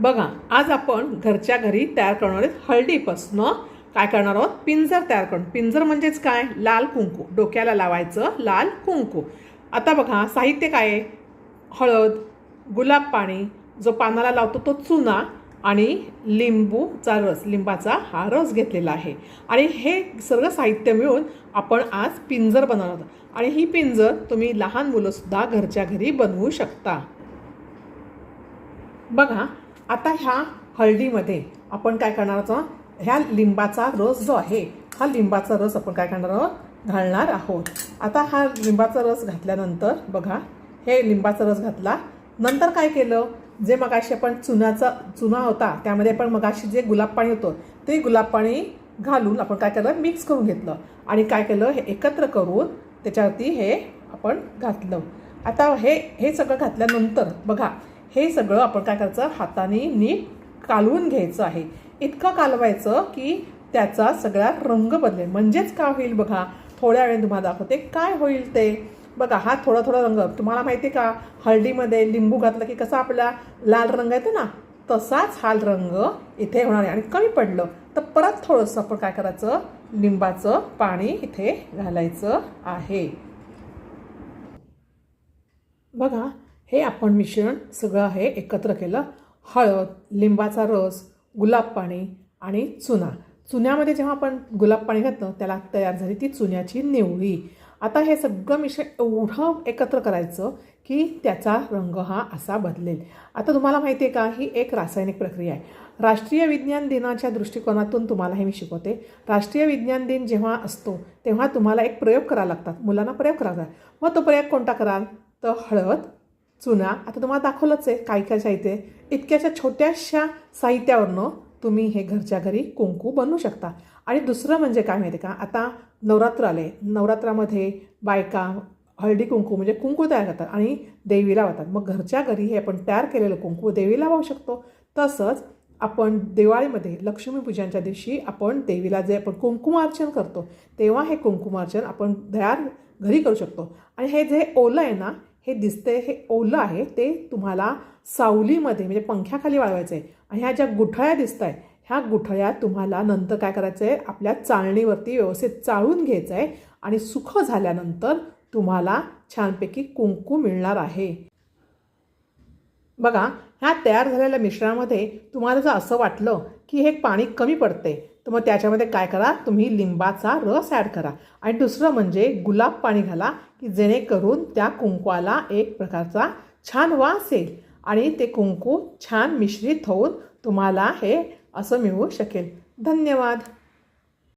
बघा आज आपण घरच्या घरी तयार करणार आहोत हळदीपासनं काय करणार आहोत? पिंजर तयार करणं पिंजर म्हणजेच काय? लाल कुंकू. डोक्याला लावायचं लाल कुंकू. आता बघा साहित्य काय आहे? हळद गुलाब पाणी जो पानाला लावतो तो चुना आणि लिंबूचा रस. लिंबाचा हा रस घेतलेला आहे. आणि हे सर्व साहित्य मिळून आपण आज पिंजर बनवणार आहोत. आणि ही पिंजर तुम्ही लहान मुलंसुद्धा घरच्या घरी बनवू शकता. बघा आता ह्या हळदीमध्ये आपण काय करणार आहोत? ह्या लिंबाचा रस जो आहे हा लिंबाचा रस आपण काय करणार आहोत? घालणार आहोत. आता हा लिंबाचा रस घातल्यानंतर बघा हे लिंबाचा रस घातला. नंतर काय केलं? जे मगाशी आपण चुनाचा चुना होता त्यामध्ये आपण मगाशी जे गुलाब पाणी होतं ते गुलाब पाणी घालून आपण काय केलं? मिक्स करून घेतलं. आणि काय केलं? हे एकत्र करून त्याच्यावरती हे आपण घातलं. आता हे हे सगळं घातल्यानंतर बघा हे सगळं आपण काय करायचं? हाताने नीट कालवून घ्यायचं आहे. इतकं कालवायचं की त्याचा सगळा रंग बदलेल. म्हणजेच काय होईल बघा? थोड्या वेळेने तुम्हाला दाखवते. काय होईल ते? बघा हा थोडा थोडा रंग. तुम्हाला माहिती आहे का? हळदीमध्ये लिंबू घातलं की कसा आपला लाल रंग येतो ना? तसाच हा रंग इथे होणार आहे. आणि कमी पडलं तर परत थोडंसं आपण काय करायचं? लिंबाचं पाणी इथे घालायचं आहे. बघा हे आपण मिश्रण सगळं हे एकत्र केलं. हळद लिंबाचा रस गुलाब पाणी आणि चुना. चुन्यामध्ये जेव्हा आपण गुलाब पाणी घातलं त्याला तयार झाली ती चुन्याची निवळी. आता हे सगळं मिश्रण एवढं एकत्र करायचं की त्याचा रंग हा असा बदलेल. आता तुम्हाला माहिती आहे का ही एक रासायनिक प्रक्रिया आहे. राष्ट्रीय विज्ञान दिनाच्या दृष्टिकोनातून तुम्हाला हे मी शिकवते. राष्ट्रीय विज्ञान दिन जेव्हा असतो तेव्हा तुम्हाला एक प्रयोग करावा लागतात. मुलांना प्रयोग करावा लागतात मग तो प्रयोग कोणता कराल? तर हळद चुना आता तुम्हाला दाखवलंच आहे काय काय साहित्य इतक्याशा छोट्याशा साहित्यावरनं तुम्ही हे घरच्या घरी कुंकू बनवू शकता. आणि दुसरं म्हणजे काय माहिती का? आता नवरात्र आले नवरात्रामध्ये बायका हळदी कुंकू म्हणजे कुंकू तयार करतात आणि देवीला वाहतात मग घरच्या घरी हे आपण तयार केलेलं कुंकू देवीला वाहू शकतो. तसंच आपण दिवाळीमध्ये लक्ष्मीपूजनच्या दिवशी आपण देवीला जे आपण कुंकुमार्चन करतो तेव्हा हे कुंकुमार्चन आपण तयार घरी करू शकतो. आणि हे जे ओलं आहे ना हे दिसते हे ओलं आहे ते तुम्हाला सावलीमध्ये म्हणजे पंख्याखाली वाळवायचं आहे आणि ह्या ज्या गुठळ्या दिसत आहे ह्या गुठळ्या तुम्हाला नंतर काय करायचं आहे आपल्या चाळणीवरती व्यवस्थित चाळून घ्यायचं आहे आणि सुख झाल्यानंतर तुम्हाला छानपैकी कुंकू मिळणार आहे. बघा ह्या तयार झालेल्या मिश्रणामध्ये तुम्हाला जर असं वाटलं की हे पाणी कमी पडते तर मग त्याच्यामध्ये काय करा? तुम्ही लिंबाचा रस ॲड करा. आणि दुसरं म्हणजे गुलाब पाणी घाला की जेणेकरून त्या कुंकवाला एक प्रकारचा छान वास येईल. आणि ते कुंकू छान मिश्रित होऊन तुम्हाला हे असं मिळू शकेल. धन्यवाद!